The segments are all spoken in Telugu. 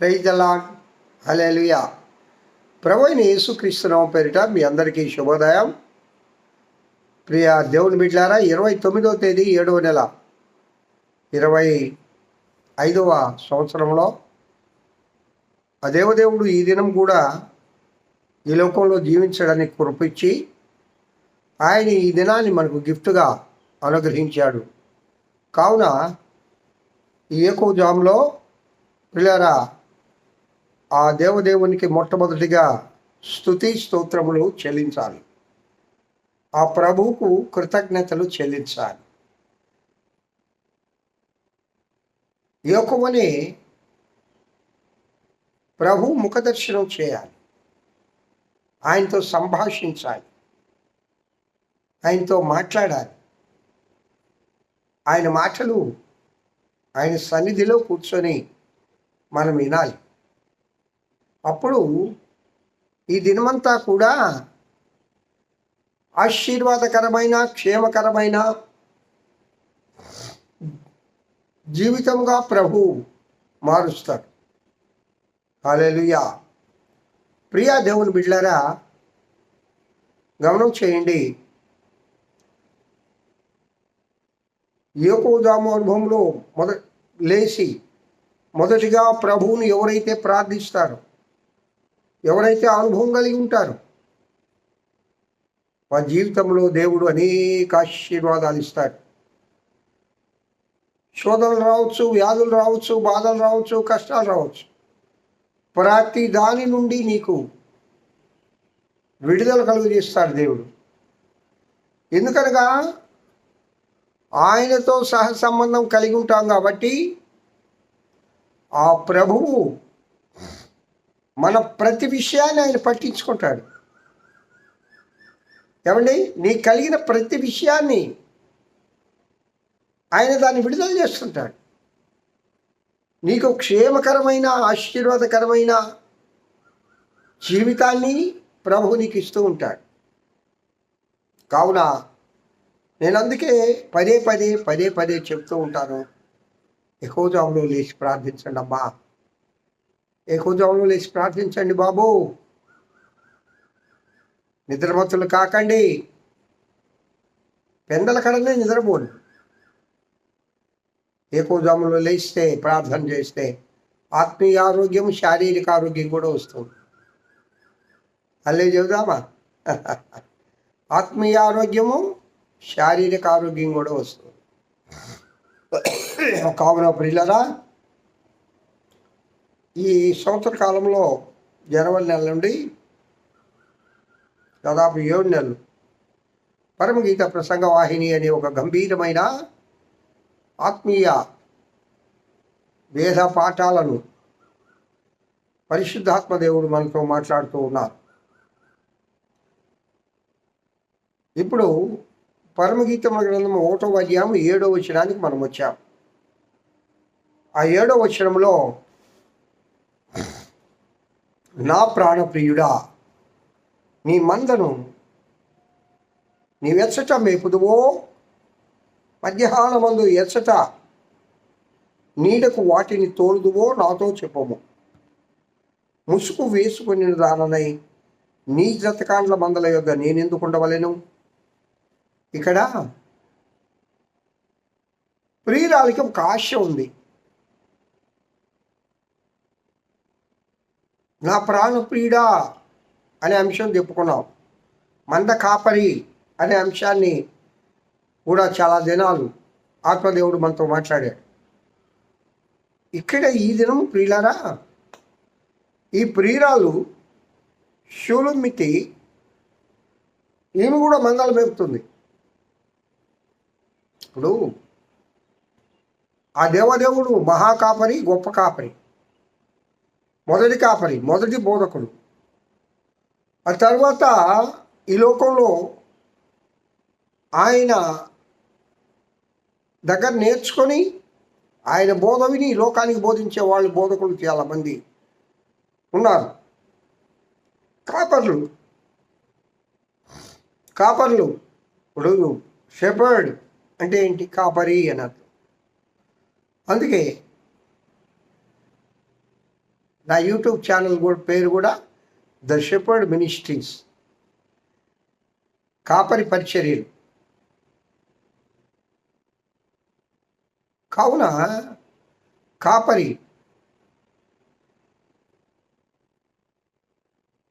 ప్రైజ్ అలాడ్ హలేలుయా ప్రభుని యేసుక్రీస్తునామ పేరిట మీ అందరికీ శుభోదయం. ప్రియ దేవుని బిడ్డారా ఇరవై తొమ్మిదవ తేదీ ఏడవ నెల ఇరవై ఐదవ సంవత్సరంలో ఆ దేవదేవుడు ఈ దినం కూడా ఈ లోకంలో జీవించడానికి కురిపించి ఆయన ఈ దినాన్ని మనకు గిఫ్ట్గా అనుగ్రహించాడు. కావున ఈ ఏకో జామ్లో పిల్లరా ఆ దేవదేవునికి మొట్టమొదటిగా స్తుతి స్తోత్రములు చెల్లించాలి. ఆ ప్రభువుకు కృతజ్ఞతలు చెల్లించాలి. యోకమని ప్రభు ముఖదర్శనం చేయాలి. ఆయనతో సంభాషించాలి. ఆయనతో మాట్లాడాలి. ఆయన మాటలు ఆయన సన్నిధిలో కూర్చొని మనం వినాలి. అప్పుడు ఈ దినమంతా కూడా ఆశీర్వాదకరమైన క్షేమకరమైన జీవితంగా ప్రభు మారుస్తాడు. హాలేలుయా ప్రియా దేవుని బిడ్లారా గమనం చేయండి. ఏకోదాము అనుభవంలో మొద లేచి మొదటిగా ప్రభువుని ఎవరైతే ప్రార్థిస్తారో ఎవరైతే అనుభవం కలిగి ఉంటారో వారి జీవితంలో దేవుడు అనేక ఆశీర్వాదాలు ఇస్తాడు. శోధనలు రావచ్చు వ్యాధులు రావచ్చు బాధలు రావచ్చు కష్టాలు రావచ్చు. ప్రతి దాని నుండి నీకు విడుదల కలుగు చేస్తాడు దేవుడు. ఎందుకనగా ఆయనతో సహ సంబంధం కలిగి ఉంటాం కాబట్టి ఆ ప్రభువు మన ప్రతి విషయాన్ని ఆయన పట్టించుకుంటాడు. ఏమండి? నీకు కలిగిన ప్రతి విషయాన్ని ఆయన దాన్ని విడుదల చేస్తుంటాడు. నీకు క్షేమకరమైన ఆశీర్వాదకరమైన జీవితాన్ని ప్రభు నీకు ఇస్తూ ఉంటాడు. కావున నేను అందుకే పదే పదే పదే పదే చెప్తూ ఉంటాను. ఎక్కువజాములో లేచి ప్రార్థించండి అమ్మా ఎక్కువజాములో లేచి ప్రార్థించండి బాబు. నిద్రమత్తులు కాకండి. పెందల కడనే నిద్రపోండి ఏకోజాములో లేస్తే ప్రార్థన చేస్తే ఆత్మీయ ఆరోగ్యం శారీరక ఆరోగ్యం కూడా వస్తుంది. అల్లే చెబుదామా? ఆత్మీయ ఆరోగ్యము శారీరక ఆరోగ్యం కూడా వస్తుంది. కావున ప్రిల్లరా ఈ సంవత్సర కాలంలో జనవరి నెల నుండి దాదాపు ఏడు నెలలు పరమగీత ప్రసంగ వాహిని అనే ఒక గంభీరమైన ఆత్మీయ వేద పాఠాలను పరిశుద్ధాత్మ దేవుడు మనతో మాట్లాడుతూ ఉన్నారు. ఇప్పుడు పరమగీతమ గ్రంథం ఒకటో అధ్యాయం ఏడో వచనానికి మనం వచ్చాం. ఆ ఏడో వచనంలో నా ప్రాణప్రియుడా నీ మందను నీవెచ్చట మేపుదువో. మధ్యాహ్నమందు ఎచ్చట నీడకు వాటిని తోలుదువో నాతో చెప్పము. ముసుగు వేసుకుని దాననై నీ జతకాండ్ల మందల యొక్క నేనెందుకు ఉండవలేను? ఇక్కడ ప్రియురాలికి ఒక ఆశ ఉంది. నా ప్రాణప్రియుడా అనే అంశం చెప్పుకున్నాం. మంద కాపరి అనే అంశాన్ని కూడా చాలా దినాలు ఆత్మదేవుడు మనతో మాట్లాడాడు ఇక్కడ ఈ దినం ప్రియులారా ఈ ప్రియురాలు శూలుమితి ఈమె కూడా మందలు మేపుతుంది. ఇప్పుడు ఆ దేవదేవుడు మహాకాపరి గొప్ప కాపరి. మొదటి కాపరి మొదటి బోధకుడు. ఆ తర్వాత ఈ లోకంలో ఆయన దగ్గర నేర్చుకొని ఆయన బోధ విని ఈ లోకానికి బోధించే వాళ్ళు బోధకులు చాలామంది ఉన్నారు. కాపర్లు. కాపర్లు. ఇప్పుడు షెపర్డ్ అంటే ఏంటి? కాపరి అని అందుకే నా యూట్యూబ్ ఛానల్ కూడా పేరు కూడా ద షెపర్డ్ మినిస్ట్రీస్. కాపరి పరిచర్యలు. కావున కాపరి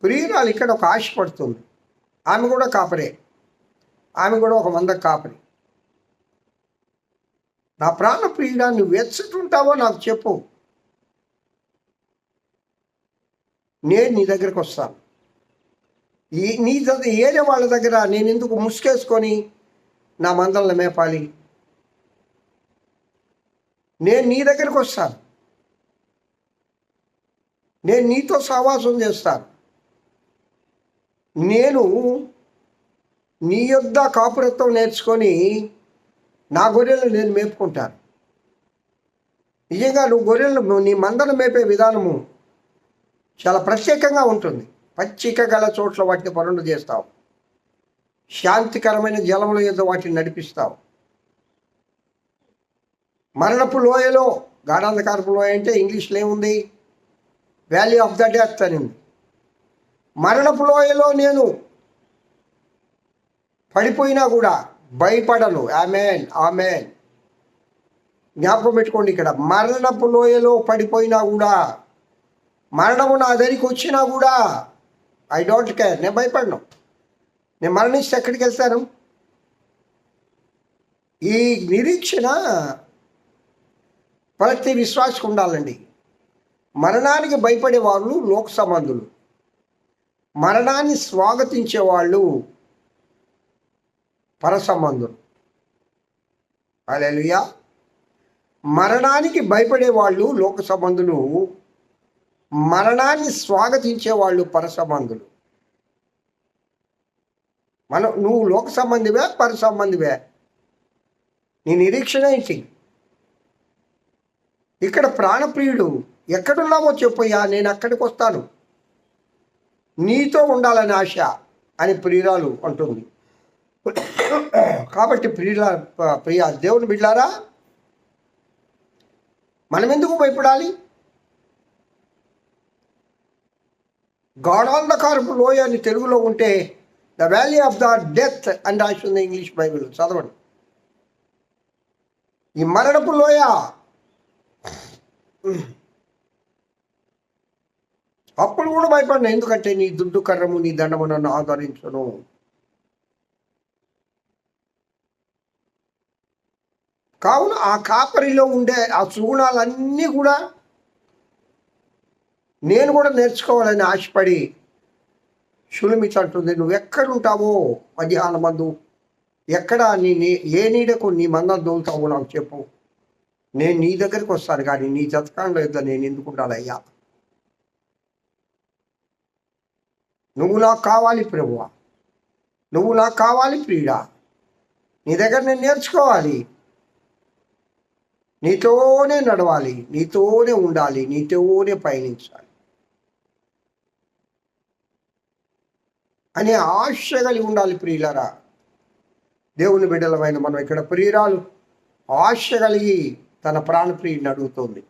ప్రియురాలు ఇక్కడ ఒక ఆశ పడుతుంది. ఆమె కూడా కాపరే. ఆమె కూడా ఒక వంద కాపరి. నా ప్రాణ ప్రియుడా నువ్వు ఎచ్చటుంటావో నాకు చెప్పు. నేను నీ దగ్గరకు వస్తాను ఈ నీ దగ్గర ఏరే వాళ్ళ దగ్గర నేను ఎందుకు ముసుకేసుకొని నా మందలను మేపాలి? నేను నీ దగ్గరకు వస్తాను నేను నీతో సహవాసం చేస్తాను నేను నీ యొద్ద కాపురత్వం నేర్చుకొని నా గొర్రెలను నేను మేపుకుంటాను నిజంగా నువ్వు గొర్రెలను నీ మందను మేపే విధానము చాలా ప్రత్యేకంగా ఉంటుంది. పచ్చిక గల చోట్ల వాటిని పనులు చేస్తావు. శాంతికరమైన జలముల ఏదో వాటిని నడిపిస్తావు. మరణపు లోయలో గాఢాంధకారపు లోయ అంటే ఇంగ్లీష్లో ఏముంది? వ్యాలీ ఆఫ్ ద డెత్ అని ఉంది. మరణపు లోయలో నేను పడిపోయినా కూడా భయపడను. ఆమెన్ ఆమెన్ జ్ఞాపకం పెట్టుకోండి ఇక్కడ. మరణపు లోయలో పడిపోయినా కూడా మరణము నా దగ్గరికి వచ్చినా కూడా ఐ డోంట్ కేర్ నేను భయపడను. నేను మరణిస్తే ఎక్కడికి వెళ్తాను ఈ నిరీక్షణ ప్రతి విశ్వాసకు ఉండాలండి. మరణానికి భయపడే వాళ్ళు లోక సంబంధులు. మరణాన్ని స్వాగతించే వాళ్ళు పరసంబంధులు అలెలుయా మరణానికి భయపడే వాళ్ళు లోక సంబంధులు మరణాన్ని స్వాగతించే వాళ్ళు పరసంబంధులు. మనం నువ్వు లోక సంబంధివే పర సంబంధివే. నీ నిరీక్షణ ఏంటి? ఇక్కడ ప్రాణప్రియుడు ఎక్కడున్నావో చెప్పయ్యా నేను అక్కడికి వస్తాను. నీతో ఉండాలని ఆశ అని ప్రియురాలు అంటుంది. కాబట్టి ప్రియుల ప్రియ దేవుని బిడ్డారా మనం ఎందుకు భయపడాలి? గాఢాంధకారపు లోయ అని తెలుగులో ఉంటే the valley of the death అని రాసి ఉంది ఇంగ్లీష్ బైబిల్. చదవండి. ఈ మరణపు లోయ. అప్పుడు కూడా భయపడిన ఎందుకంటే నీ దుడ్డు కర్రము నీ దండము నన్ను ఆదరించను. కావున ఆ కాపరిలో ఉండే ఆ సుగుణాలన్నీ కూడా నేను కూడా నేర్చుకోవాలని ఆశపడి షులిమిచ్ అంటుంది నువ్వు ఎక్కడుంటావో మధ్యాహ్నం మందు ఎక్కడ నీ నీ ఏ నీడకు నీ మందం దోలుతావో నాకు చెప్పు. నేను నీ దగ్గరికి వస్తాను కానీ నీ జతకాంలో యుద్ధ నేను ఎందుకు ఉండాలయ్యా? నువ్వు నాకు కావాలి ప్రభువా. నువ్వు నాకు కావాలి ప్రియుడా. నీ దగ్గర నేను నేర్చుకోవాలి. నీతోనే నడవాలి నీతోనే ఉండాలి నీతోనే పయనించాలి. అనే ఆశ కలిగి ఉండాలి ప్రియులరా. దేవుని బిడ్డలమైన మనం ఇక్కడ ప్రియురాలు. ఆశ కలిగి తన ప్రాణప్రియుడిని అడుగుతోంది.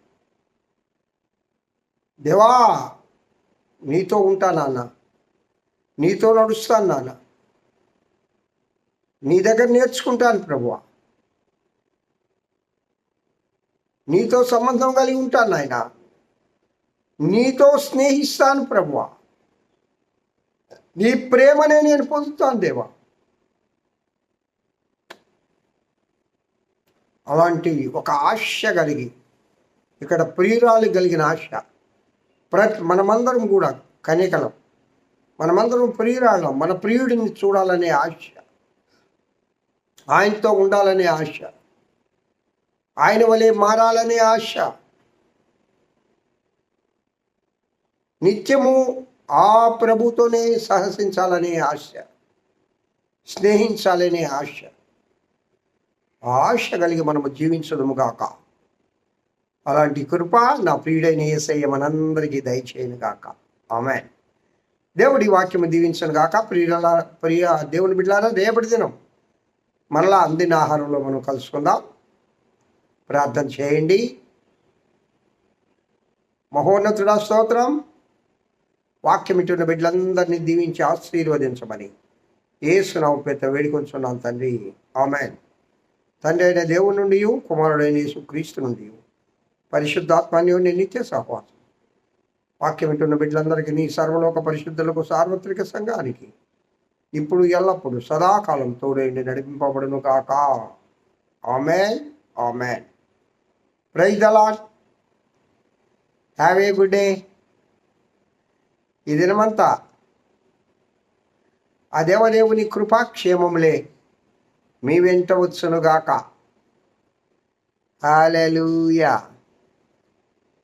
దేవా నీతో ఉంటా నాన్న. నీతో నడుస్తాను నాన్న. నీ దగ్గర నేర్చుకుంటాను ప్రభువ. నీతో సంబంధం కలిగి ఉంటాను నాయన. నీతో స్నేహిస్తాను ప్రభువా. నీ ప్రేమనే నేను పొందుతాను దేవా. అలాంటి ఒక ఆశ కలిగి ఇక్కడ ప్రియురాలు కలిగిన ఆశ. ప్రతి మనమందరం కూడా కనికలం. మనమందరం ప్రియురాళ్ళం మన ప్రియుడిని చూడాలనే ఆశ. ఆయనతో ఉండాలనే ఆశ. ఆయన వలె మారాలనే ఆశ. నిత్యము ఆ ప్రభుతోనే సహసించాలనే ఆశ స్నేహించాలనే ఆశ. ఆశ కలిగి మనము జీవించడము గాక. అలాంటి కృప నా ప్రియుడైన ఏసయ్య మనందరికీ దయచేయను గాక. ఆమె దేవుడి వాక్యము దీవించను గాక. ప్రియుల ప్రియ దేవుని బిడ్డారా రేపటి దినం మరలా అందిన ఆహారంలో మనం కలుసుకుందాం. ప్రార్థన చేయండి. మహోన్నతుడా స్తోత్రం. వాక్యం ఇటున్న బిడ్డలందరినీ దీవించి ఆశీర్వదించమని ఏసునావు పెద్ద వేడుకొంచున్నాం తండ్రి. ఆమెన్. తండ్రి అయిన దేవుని నుండి కుమారుడైన యేసు క్రీస్తు నుండి పరిశుద్ధాత్మాన్యోని నిత్య సహవాసం. వాక్యం వింటున్న బిడ్డలందరికీ నీ సర్వలోక పరిశుద్ధులకు సార్వత్రిక సంఘానికి ఇప్పుడు ఎల్లప్పుడూ సదాకాలం తోడైండి నడిపింపబడును కాక amen. Amen. Praise the Lord have a good day. ఈ దినమంతా ఆ దేవదేవుని కృపాక్షేమములే మీ వెంట వచ్చునుగాక. హాలూయా